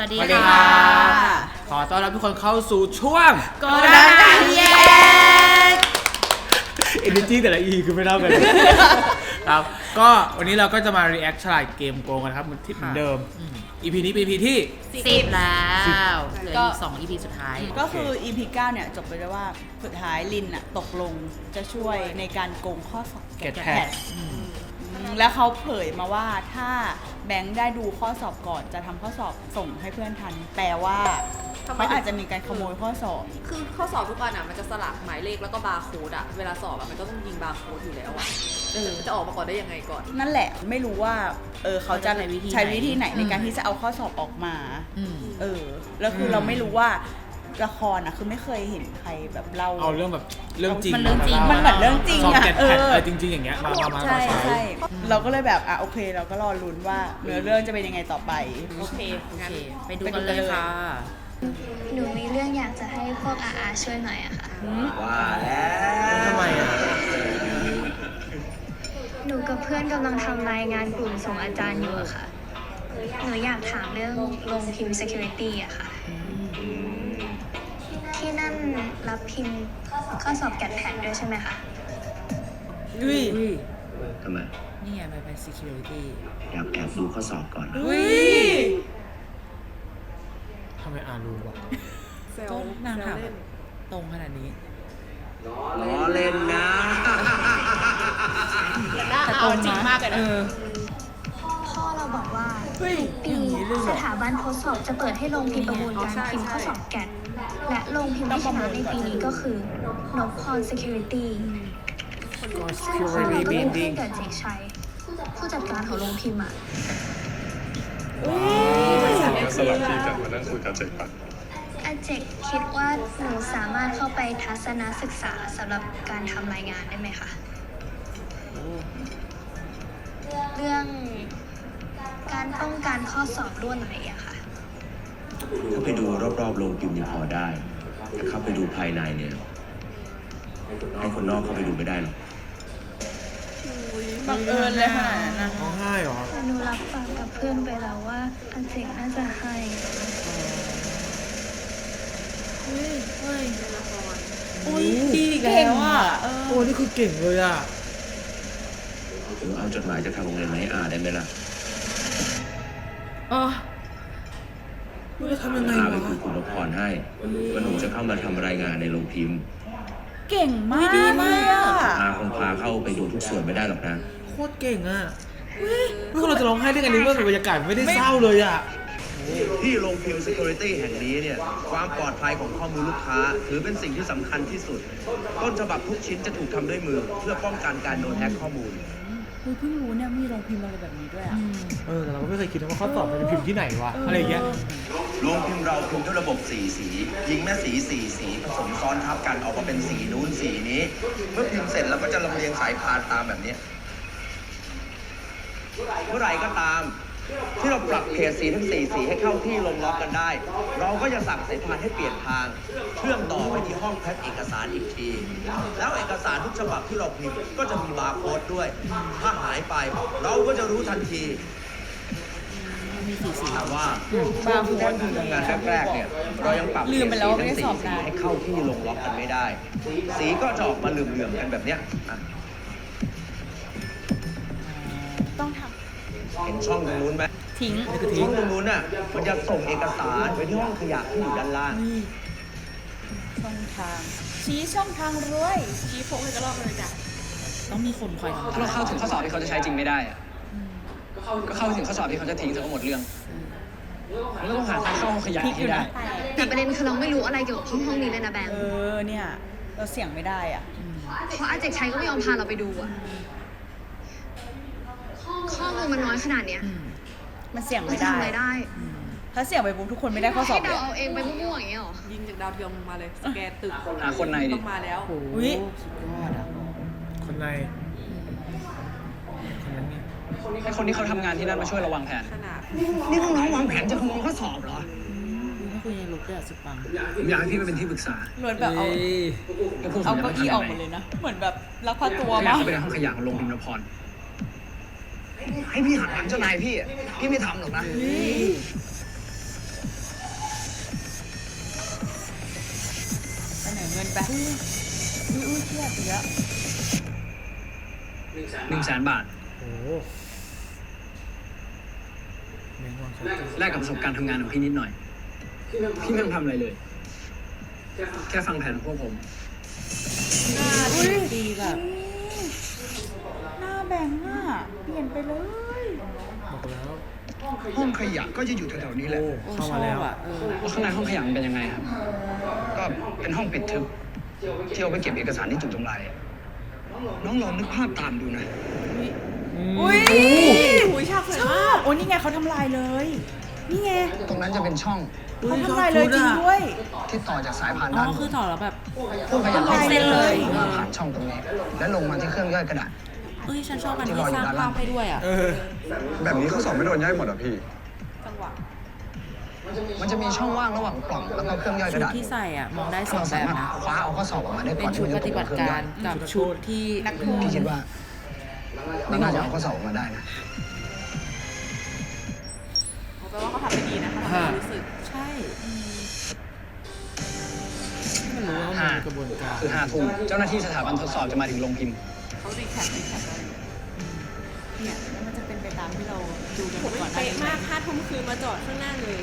วัสดีสวัสดีค่ะครับขอต้อนรับทุกคนเข้าสู่ช่วงโกดังกันแยกเอเนจีแต่ละ E คือไม่เท่ากันเลยครับ ก็วันนี้เราก็จะมา react ฉลาดเกมโกงกันครับเหมือนที่เหมือนเดิม EP นี้เป็น EP ที่ สิบแล้วเหลืออีกสอง EP สุดท้าย ก็คือ EP 9 เนี่ย จบไปด้วยว่าสุดท้ายลินอะตกลงจะช่วยในการโกงข้อสอบ Get Get Pass Pass อืม แล้วเขาเผยมาว่าถ้าแบงค์ได้ดูข้อสอบก่อนจะทำข้อสอบส่งให้เพื่อนทัน แปลว่าทำไม เขาอาจจะมีการขโมยข้อสอบ คือข้อสอบทุกอันอะมันจะสลักหมายเลขแล้วก็บาร์โค้ดอะเวลาสอบอะมันก็ต้องยิงบาร์โค้ดอยู่แล้วอะเออมันจะออกมาก่อนได้ยังไงก่อน นั่นแหละไม่รู้ว่าเออเขาจะเขาจะใช้วิธีใช้วิธีไหนไหนในการที่จะเอาข้อสอบออกมา อืม เออแล้วคือเราไม่รู้ว่า ละครอะคือไม่เคยเห็นใครแบบเล่า เอาเรื่องแบบเรื่องจริงมันเรื่องจริงมันเหมือนเรื่องจริงสอบอะเก็ตเอแพดออะไรจริงๆอย่างเงี้ยมามามาใช่มาใช่เราก็เลยแบบอะโอเค เราก็รอลุ้นว่าเนื้อเรื่องจะเป็นยังไงต่อไป โอเคโองั้นเค ไปดูกันเลยค่ะ หนูมีเรื่องอยากจะให้พวกอาอาช่วยหน่อยอะค่ะ ว่าแล้วทำไมอะหนูกับเพื่อนกำลังทำรายงานกลุ่มส่งอาจารย์อยู่อะค่ะ หนูอยากถามเรื่องโรงพิมพ์ security อะค่ะ รับพิมพ์ข้อสอบแกดแพดด้วยใช่ไหมคะอุ้ยทำไมนี่ไงไปไป security อยากแอบดูข้อสอบก่อนอุ้ยทำไมอารู้วะเซลก็ล์นางถามเซลล์แบเล่บนตรงขนาดนี้ ล้อเล่นนะ แต่ตรงจริงมากเลยนะพ่อเราบอกว่าเฮ้ยปีอย่างนี้เลยเหรสอถาบันทดสอบจะเปิดให้ลงพิมพ์ประมูลการพิมพ์ข้อสอบแกด และลงพิมพ์ที่ชนะในปีนี้ก็คือนพพร security ก็ซึ่งพ่อ security เราก็เป็นเพื่อน building กับเจกชัยผู้จัดการของโรงพิมพ์อะสลับที่กันมานั่งคุยกับเจปันอาเจกคิดว่าหนูสามารถเข้าไปทัศนศึกษาสำหรับการทำรายงานได้ไหมคะ เรื่องการป้องกันข้อสอบร่วไหลอะค่ะ ถ้าไปดูรอบๆโรงพิมพ์ยังพอได้แต่เข้าไปดูภายในเนี่ยให้คนนอกเข้าไปดูไม่ได้หรอกบังเอิญเลยขนาดนั้นนะร้องไห้เหรอหนูรับปากกับเพื่อนไปแล้วว่าอาเจกน่าจะให้อุ้ยดีอีกแล้วอะเออโอ้นี่คือเก่งเลยอะหรือเอาจดหมายจากทางโรงเรียนมาให้อ่านได้ไหมล่ะอ๋อ ไม่รู้ทำยังไงอาไปวะคุยคุณนพพรให้ว่าหนูจะเข้ามาทำรายงานในโรงพิมพ์เก่งมากดีมากเลยอะอาคงพาเข้าไปดูทุกส่วนไม่ได้หรอกนะโคตรเก่งอะเมื่อเราจะร้องไห้ได้ไงในเมื่อบรรยากาศไม่ได้เศร้าเลยอะ ที่โรงพิมพ์ Security แห่งนี้เนี่ยความปลอดภัยของข้อมูลลูกค้า ถือเป็นสิ่งที่สำคัญที่สุด ต้นฉบับทุกชิ้นจะถูกทำด้วยมือเพื่อป้องกันการโดนแฮ็กข้อมูล เฮ้ยเพิ่งรู้เนี่ยมีโรงพิมพ์อะไรแบบนี้ด้วยอะ เออแต่เราก็ไม่เคยคิดนะว่าข้อสอบมันจะพิมพ์ที่ไหนวะ อะไรอย่างเงี้ยโรงพิมพ์เราพิมพ์ด้วยระบบสีสี ยิงแม่สีสีสีผสมซ้อนทับกันออกมาเป็นสีนู้นสีนี้ เมื่อพิมพ์เสร็จเราก็จะลำเลียงสายพานตามแบบนี้ เมื่อไหร่ก็ตาม ที่เราปรับเขตสีทั้งสี่สีให้เข้าที่ลงล็อกกันได้ เราก็จะสั่งสายพานให้เปลี่ยนทาง เชื่อมต่อไปที่ห้องแพ็คเอกสารอีกที แล้วเอกสารทุกฉบับที่เราพิมพ์ก็จะมีบาร์โค้ดด้วย ถ้าหายไปเราก็จะรู้ทันทีถามว่าบาร์โค้ดตอนทำงานแรกๆเนี่ยเรายังปรับลืมไปแล้วว่าไม่ได้สอบสีนานให้เข้าที่ลงล็อกกันไม่ได้ สีก็จะออกมาเหลื่อมๆกันแบบเนี้ย เห็นช่องตรงนู้นไหมำทิ้ง ช่องตรงนู้นน่ะ มันจะส่งเอกสารไปที่ห้องขยะที่อยู่ด้านล่างช่องทาง ชี้ช่องทางรวยชี้โพกให้กระรอกเลยจ้ะต้องมีคนคอยทำถ้าเราเข้าถึงข้อสอบที่เขาจะใช้จริงไม่ได้อะก็เข้าถึงข้อสอบที่เขาจะทิ้งซะก็หมดเรื่องเราก็ต้องหาทางเข้าห้องขยะให้ได้ แต่ประเด็นคือเราไม่รู้อะไรเกี่ยวกับห้องห้องนี้เลยนะแบงเอค์อเนี่ย เราเสี่ยงไม่ได้อะ เพราะอาเจกชัยก็ไม่ยอมพาเราไปดูอะ ข้อมูลมันน้อยขนาดเนี้ยมันเสี่ยงเราไม่จะได้ทำอะไรได้ถ้าเสี่ยงไปปุ๊บทุกคนไม่ได้ข้อสอบให้เลเดาย เอาเองไปมั่วๆอย่างเงี้ยหรอ ยิงจากดาวเทียมมาเลยสแกนตึกหาคนในดิ ต้องมาแล้วโอ้โหอุ๊ย สุดยอดอะคนในคนนั้นไงให้คนที่เขาทำงานที่นั่นมาช่วยระวังแผน ขนาด นี่น้องๆวางแผนจะขโมยข้อสอบเหรอดูไม่คุยในลุกด้วยอะสุดปังผมอยากให้พี่ไปเป็นที่ปรึกษาเหมือนแบบเอา แล้วพวกผเอามจะเก้ามาอี้ทำอยัอกงหมดไงเลยนะ เหมือนแบบลักพาตัวอยากมาเข้าไปในห้องขยะของโรงพิมพ์นพร ให้พี่หันหลังเจ้านายพี่พี่ไม่ทำหรอกนะ เสนอเงินไปอุ้ยอุ้ยเทียดอีกแล้หนึ่งแสนบาทโอ้โหแมลกกับประสบการณ์ทำงานของพี่นิดหน่อย พี่ไม่ต้องทำอะไรเลย แค่ฟังแผนของพวกผมดีแบบ เปลี่ยนไปเลย บอกแล้ว ห้องขยะก็จะอยู่แถวๆนี้แหละ โอ้โอ้เข้าชมาอแล้วบอะเออแล้วข้างในห้องขยะมันเป็นยังไงครับ ก็เป็นห้องปิดทึบที่เอาไปเก็บเอกสารที่ถูกทำลายอะน้องลองนึกภาพตามดูนะ อุ้ยหูยฉากสวยชอมากบโอ้นี่ไงเขาทำลายเลย นี่ไงตรงนั้นจะเป็นช่องเขาทำลายเลยจริงด้วย ที่ต่อจากสายพานอ๋ด้านอบคือนถอดแล้วแบบ พวกขยะทำลายเลย ผ่านช่องตรงนี้ และลงมาที่เครื่องย่อยกระดาษ เอ้ยฉันชอบมันที่สร้างภาพให้ด้วยอะ เออ แบบนี้เขาสอบไม่โดนย่อยหมดอะพี่จังหวะมันจะมีช่องว่างระหว่างกล่องแล้วก็เครื่องย่อยกชุระดดาษที่ใส่อะ มองได้สองเราแบสาบมารถนะ คว้าเอาข้อสอบออกมาได้เป็ก่อนนชุดที่ปมันจะฏิตบักติเครื่องกาย่อรยกับชุดที่พี่คิดว่าเราน่าจะเอาข้อสอบออกมาได้นะเอาแปลว่าเขาทำได้ดีนะเขาทำให้เรารู้สึกใช่ไม่รู้ว่ามันมีกระบวนการ คือห้าทุ่มเจ้าหน้าที่สถาบันทดสอบจะมาถึงโรงพิมพ์ เขารีแคปรีแคปได้เนี่ยแล้วมันจะเป็นไปตามที่เราดูกันผมก่อนหน้าเป๊ะนี้ไหมมากห้าทุ่มคืนมาจอดข้างหน้าเลย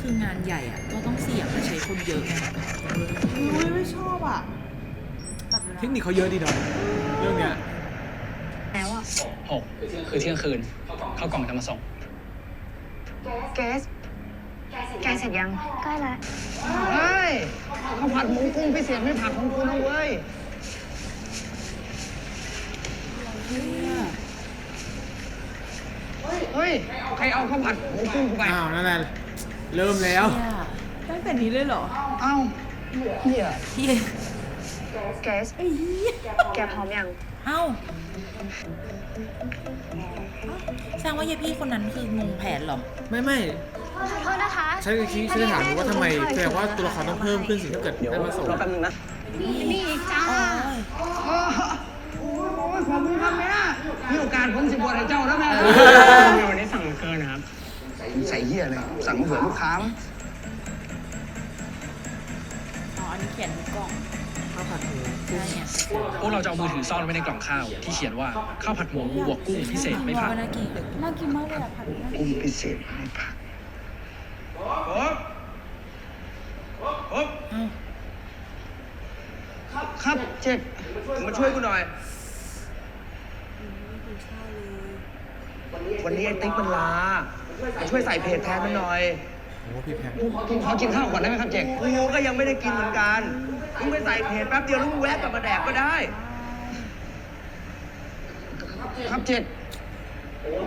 คืองานใหญ่อะก็ต้องเสี่ยงและใช้คนเยอะไงอุ้ยไม่ชอบอะตัดเวลาเทคนิคเขาเยอะดีเนาะเรื่องเนี้ยแล้วอะหกคือเที่ยงคืน เข้ากล่องจะมาส่ง เกสแกเสร็จยัง ใกล้แล้วเฮ้ยข้าวผัดหมูกุ้งพิเศษไม่ผักของกูนะเว้ย เฮ้ย ใครเอาข้าวผัดหมูกุ้งกูไป อ้าวนั่นแหละเริ่มแล้วเนี่ยตั้งแต่นี้เลยเหรอเอ้าเฮียที่เกสแกพร้อมยัง เอ้าแสดงว่ายายพี่คนนั้นคืองงแผนเหรอ ไม่ไม่ขอโทษนะคะใช่คิดฉันจะถามดูว่าทำไมแสดงว่าตัวละครต้องเพิ่มขึ้นสิถ้าเกิดเดี๋ยวได้มาส่งรอแป๊บนึงนะนี่อีกจ้าโอ้ยโอ้ย ขอบคุณครับแม่มีโอกาสผมสิบวชให้เจ้าแล้วแม่วันนี้สั่งเกินนะครับ ใส่เหี้ยเลยสั่งมาเผื่อลูกค้ามั้งอ๋ออันนี้เขียนในกล่องข้าวผัดหมูใช่เนี่ยพวกเราจะเอามือถือซ่อนไว้ในกล่องข้าว ที่เขียนว่าข้าวผัดหมูบวกกุ้งพิเศษไม่ผักน่ากินน่ากินมากเลยอะผัดเนี่ยกุ้งพิเศษไม่ผักเอ้าครับเจ็ดมาช่วยกูหน่อย วันนี้ไอ้ติ๊กมันลามาช่วยใส่เพจแทนมันหน่อยโอ้พี่แพงผมขอกินข้าวก่อนได้ไหมครับเจ็กกูก็ยังไม่ได้กินเหมือนกันมึงไปใส่เพจแป๊บเดียวแล้วมึงแวะกลับมาแดกก็ได้ ครับเจ็ด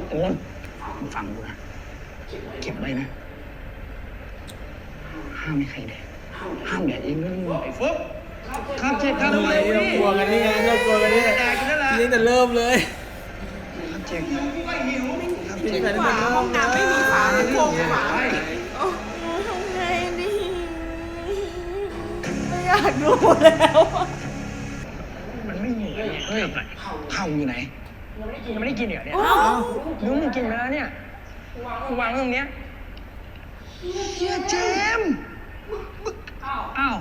โอนฟังกูนะเก็บไว้นะ ห้ามไม่ใครแดกห้ามแดกเองด้วยนะมึงไอ้ฟุ๊กครับเจ็ดครับทำไมเรากลัวกันนี่ไงเรากลัวกันนี่ไงแดกอยู่นั่นแหละนี่แต่เริ่มเลยครับเจ็ด ครับพี่เจ็ดแพงนี่แต่มเลยไม่มีฝาโค้งฝาทำไงดีไม่อยากดูแล้วมันไม่มีเฮ้ยข้าวอยู่ไหนยังไม่ได้กินเหรอเนี่ยยุ้งมึงกินไปแล้วเนี่ยวางตรงเนี้ยเฮียเจมส์อ้าว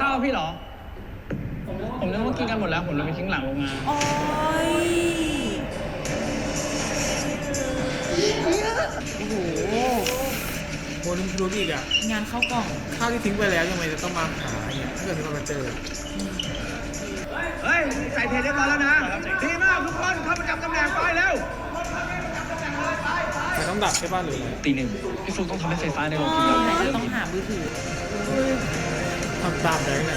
ข้าวพี่เหรอ ผมนึกว่ากินกันหมดแล้ว ผมเลยไปทิ้งหลังโรงงาน โอ้โอ้โหโมนึงรู้อีกอะ งานเข้ากล่อง ข้าวที่ทิ้งไปแล้วยังไงจะต้องมาหาเนี่ยถ้าเกิดมีคนมาเจอ เฮ้ย ใส่เพจเรียบร้อยแล้วนะ ดีมากทุกคนเข้าประจำตำแหน่งไปเร็วแต่ต้องดับใช่ป่ะหรืออะไรตีหนึ่งพี่ฟลุกต้องทำให้ไฟฟ้าในโรงพิมพ์เราเริ่มต้องหามือถือทำตามได้ไง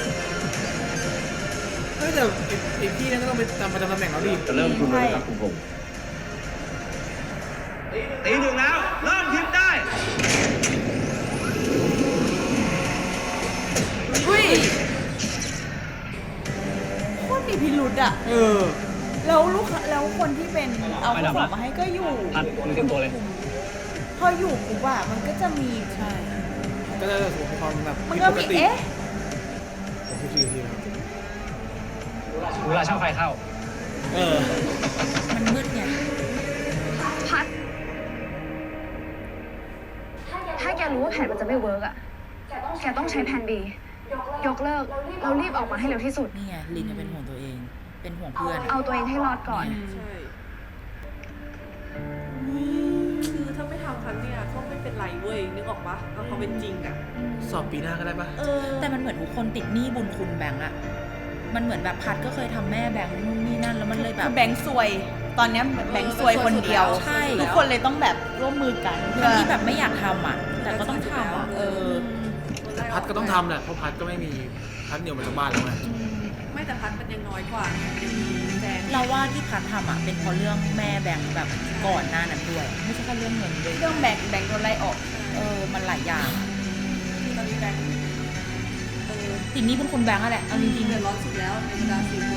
เฮ้ยแต่ไอ้ไอ้พี่นั่นก็ต้องไปตามประจำตำแหน่งแล้วดิจะเริ่มคุณเลยครับคุณผม ตีหนึ่งแล้ว เริ่มทิมได้ อุ้ยโคตรมีพิรุธอะ เออ แล้วลูกค้าแล้วคนที่เป็นเอาข้อสอบมาให้ก็อยู่พัดมือเต็มตัวเลย พออยู่ปุ๊บอะมันก็จะมีใช่ก็จะถูกความแบบมันผิดก็ปกมีติเอ๊ะโอ้โหทีทีแล้วเวลาช่างไฟเข้า เออ แกรู้ว่าแผนมันจะไม่เวิร์กอะ แกต้องใช้แผน B ยกเลิก เรารีบออกมาให้เร็วที่สุด นี่ไงลินจะเป็นห่วงตัวเอง เป็นห่วงเพื่อนเอาตัวเองให้รอดก่อน ใช่คือถ้าไม่ทำครั้งเนี้ยก็ไม่เป็นไรเว้ยนึกออกปะเอาเขาเป็นจริงอะสอบปีหน้าก็ได้ปะเออ แต่มันเหมือนทุกคนติดหนี้บุญคุณแบงก์อะมันเหมือนแบบพัดก็เคยทำแม่แบงก์นู่นนี่นั่นแล้วมันเลยแบคืบอแบงค์ซวย ตอนเนี้ยแบงค์ซวยคนเดียว ใช่ ทุกคนเลยต้องแบบร่วมมือกันเพื่ทั้องที่แบบไม่อยากทำอะแต่ก็ต้องทำอะเออ แต่พัดก็ต้องทำแหละเพราะพัดก็ไม่มีพัดเหนียวมาจากบ้านแล้วไงไม่แต่พัดมันยังน้อยกว่าไงยังมีแฟนเราว่าที่พัดทำอะเป็นเพราะเรื่องแม่แบงก์แบบก่อนหน้านั้นด้วย ไม่ใช่แค่เรื่องเงินด้วยเรื่องแบงค์แบงค์โดนไล่ออก เออมันหลายอย่างอะคือตอนนี้แบงค์เออติดหนี้บุญคุณแบงก์อะแหละเอาจริงๆ เดือดร้อนสุดแล้วในบรรดาสี่คน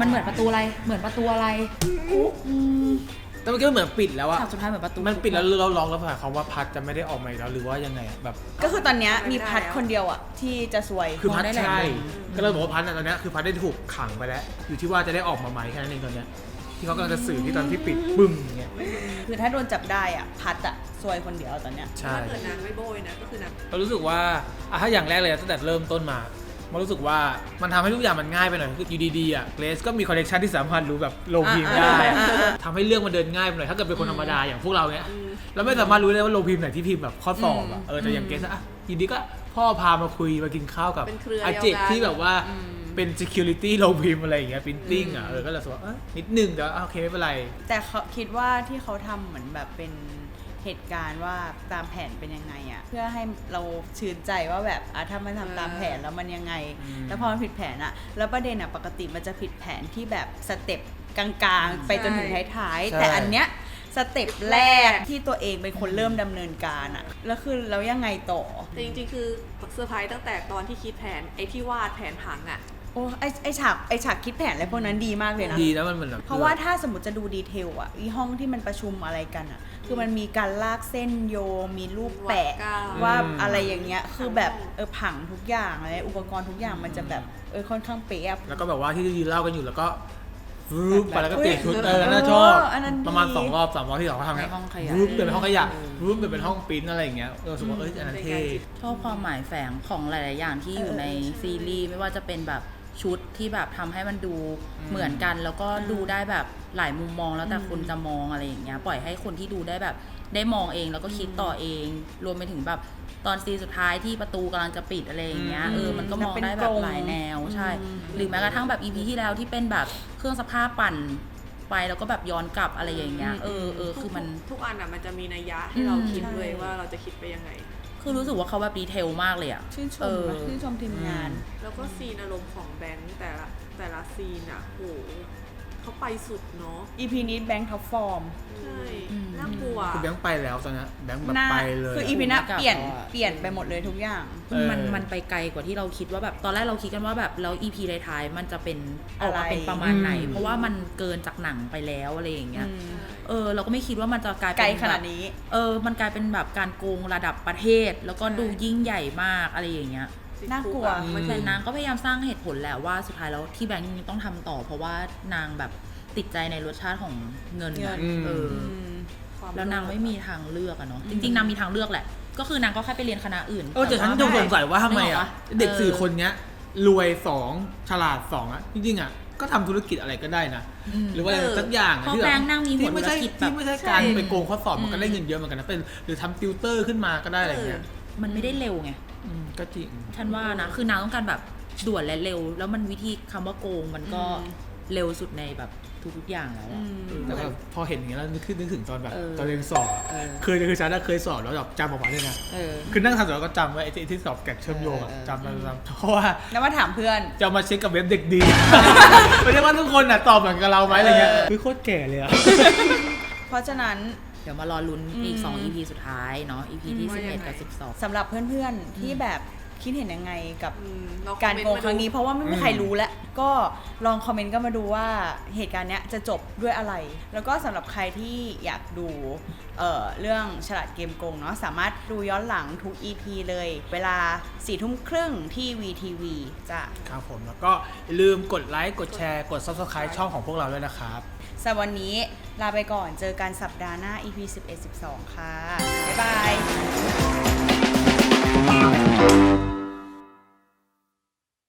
มันเหมือนประตูอะไร เหมือนประตูอะไรอืมแต่เมื่อกี้มันเหมือนปิดแล้วอะฉากสุดท้ายเหมือนประตูมันปิดแล้วเราลองแล้วผ่านคำว่าพัดจะไม่ได้ออกมาอีกแล้วหรือว่ายังไงอะแบบ ก็คือตอนเนี้ยมีพัดคนเดียวอะที่จะซวย คือพัดมองได้หลายใช่มุมก็เลยบอกว่าพัดอะตอนเนี้ยคือพัดได้ถูกขังไปแล้ว อยู่ที่ว่าจะได้ออกมาไหมแค่นั้นเองตอนเนี้ยที่เขากำลังจะสื่อที่ตอนที่ปิดบึ้มอย่างเงี้ยคือถ้าโดนจับได้อะพัดอะซวยคนเดียวตอนเนี้ย ใช่ถ้าเกิดนางไม่โบยนะก็คือนาง เรารู้สึกว่าอะถ้าอย่างแรกเลยตั้งแต่เริ่มต้นมา มันรู้สึกว่ามันทำให้ทุกอย่างมันง่ายไปหน่อยคืออยู่ดีๆอะเกรซก็มีคอนเนคชันที่สามารถรู้แบบโลงพิมพ์ได้อะอ่าอ่าอ่า ทำให้เรื่องมันเดินง่ายไปหน่อยถ้าเกิดเป็นคนธรรมดาอย่างพวกเราเนี้ย เราไม่สามารถรู้ได้ว่าโลงพิมพ์ไหนที่พิมพ์แบบข้อสอบอะเออแต่อย่างเกรซอะอยู่ดีก็พ่อพามาคุยมากินข้าวกับเป็นเครืออาเดียวเจกกันที่แบบว่าเป็น security โลงพิมพ์อะไรอย่างเงี้ย printing อะเออก็เลยรู้สึกว่าเออนิดนึงแต่ว่าอะโอเคไม่เป็นไร แต่เขาคิดว่าที่เขาทำเหมือนแบบเป็น เหตุการณ์ว่าตามแผนเป็นยังไงอะเพื่อให้เราชื่นใจว่าแบบอะถ้ามันทำตามแผนแล้วมันยังไง อืม แล้วพอมันผิดแผนอะแล้วประเด็นอะปกติมันจะผิดแผนที่แบบสเต็ปกลางๆ ไปจนถึงท้ายๆแต่อันเนี้ยสเต็ปแรกที่ตัวเองเป็นคนเริ่มดำเนินการอะแล้วคือแล้วยังไงต่อ แต่จริงๆ คือเซอร์ไพรส์ตั้งแต่ตอนที่คิดแผนไอ้ที่วาดแผนผังอะโอ้ไอไอฉากไอฉากคิดแผนอะไรพวกนั้นดีมากเลยนะ ดีนะมันเหมือนแบบเพราะว่าถ้าสมมติจะดูดีเทลอะอีห้องที่มันประชุมอะไรกันอะคือมันมีการลากเส้นโยงมีรูปแปะว่าอะไรอย่างเงี้ยคือแบบเออผังทุกอย่างอะไรอุปกรณ์ทุกอย่างมันจะแบบเออค่อนข้างเป๊ะอะแล้วก็แบบว่าที่ยืนเล่ากันอยู่แล้วก็รูปไปแล้วก็เปลี่ยนชุดเฮ้เอยอน่าชอบเอออันนั้นดีประมาณสองรอบสามรอบที่เราทำในเนี่ยห้องขยะรูปเปลี่ยนเป็นห้องขยะรูปเปลี่ยนเป็นห้องปริ้นอะไรอย่างเงี้ยเออรู้สึกว่าเอ้ยอันนั้นเท่ชอบความหมายแฝงของหลาย ๆ อย่างที่อยู่ในซีรีส์ไม่ว่าจะเป็นแบบ ชุดที่แบบทำให้มันดูเหมือนกัน แล้วก็ดูได้แบบหลายมุมมองแล้วแต่คนจะมองอะไรอย่างเงี้ยปล่อยให้คนที่ดูได้แบบได้มองเองแล้วก็คิดต่อเอง รวมไปถึงแบบตอนซีนสุดท้ายที่ประตูกำลังจะปิดอะไรอย่างเงี้ยเออมันก็มองได้แบบหลายแนวใช่ หรือแม้กระทั่งแบบอีพีที่แล้วที่เป็นแบบเครื่องสภาพปั่นไปแล้วก็แบบย้อนกลับอะไรอย่างเงี้ยเออเออคือมันทุกอันอะมันจะมีนัยยะให้เราอืมคิดเลยว่าเราจะคิดไปยังไง คือรู้สึกว่าเขาแบบดีเทลมากเลยอะชื่นชเอมอนะชื่นชมทีมงาน แล้วก็ซีนอารมณ์ของแบงค์แต่ละแต่ละซีนอะโหเขาไปสุดเนาะ EP นี้แบงค์ท็อปฟอร์ม ใช่อืม น่ากลัวคือแบงค์ไปแล้วตอนนี้แบงค์แบบหน้าไปเลยคือ EP หน้าภูมิกับเปลี่ยนเราอะเปลี่ยนไปหมดเลยทุกอย่างเออมันมันไปไกลกว่าที่เราคิดว่าแบบตอนแรกเราคิดกันว่าแบบแล้วอีพีท้ายๆมันจะเป็นออกมาเป็นประมาณไหนอืมเพราะว่ามันเกินจากหนังไปแล้วอะไรอย่างเงี้ยอืมเออเราก็ไม่คิดว่ามันจะกลายเป็นไกลแบบขนาดนี้ เออ มันกลายเป็นแบบการโกงระดับประเทศ แล้วก็ดูยิ่งใหญ่มากอะไรอย่างเงี้ยน่ากลัวติดคุอะมันแต่นางก็พยายามสร้างเหตุผลแหละว่าสุดท้ายแล้วที่แบงค์ยังต้องทำต่อ เพราะว่านางแบบติดใจในรสชาติของเงินเงิอะนเอออืมความ แล้วนางไม่มีทางเลือกอะเนาะจริงๆนางมีทางเลือกแหละ ก็คือนางก็แค่ไปเรียนคณะอื่นเออแต่ฉันยังสงสัยว่าทำไมนึกกอะปเด็กสี่ออคนเนี้ยรวยสองฉลาดสองอะจริงๆอะก็ทำธุรกิจอะไรก็ได้นะอืมหรือว่าอะไรสักอย่างอะเพราะที่แบงค์นั่งมีหัวที่ไม่ใช่ธุรกิจแบบที่ไม่ใช่การใช่ไปโกงข้อสอบมันก็ได้เงินเยอะเหมือนกันนะเป็นหรือทำติวเตอร์ขึ้นมาก็ได้อะไรเงี้ยมันไม่ได้เร็วไงมก็จริงฉันว่านะคือนางต้องการแบบด่วนและเร็ว แล้วมันวิธีคำว่าโกงมันก็เร็วสุดในแบบ ทุกๆอย่างแล้วอะอืมเออแต่แบบพอเห็นอย่างเงี้ยแล้วนึกขึ้นนึกถึงตอนแบบเออตอนเรียนสอบอะเออ เคยคือฉันอะเคยสอบแล้วแบบจำออกมาเลยนะเออ คือนั่งทำสอบแล้วก็จำไว้ไอ้ที่ที่สอบแกะเชื่อมโยงอะเออเออ จำจำจำเพราะว่าแล้วมาถามเพื่อน จะเอามาเช็คกับเว็บเด็กดี ไม่ใช่ว่าทุกคนอะตอบเหมือนกับเราไหมอะไรเงี้ยเออ คือโคตรแก่เลยอะเพราะฉะนั้น เดี๋ยวมารอลุ้นอีก อืม2 EP สุดท้ายเนาะ EP ที่11 กับ 12 สำหรับเพื่อนๆ ที่แบบ คิดเห็นยังไงกับอืมเคการอมเมนโกต์งมดูครั้งนี้ เพราะว่าไม่มีใครอืมรู้แล้วก็ลองคอมเมนต์ก็มาดูว่าเหตุการณ์เนี้ยจะจบด้วยอะไร แล้วก็สำหรับใครที่อยากดูเอ่อเรื่องฉลาดเกมโกงเนาะสามารถดูย้อนหลังทุก EP เลย เวลาสี่ทุ่มครึ่งที่ VTV จ้ะครับผมแล้วก็อย่าลืมกดไลค์กดแชร์กด subscribe ช่องของพวกเราด้วยนะครับ สำหรับวันนี้ลาไปก่อนเจอกันสัปดาห์หน้า EP 11 12 ค่ะ บ๊ายบาย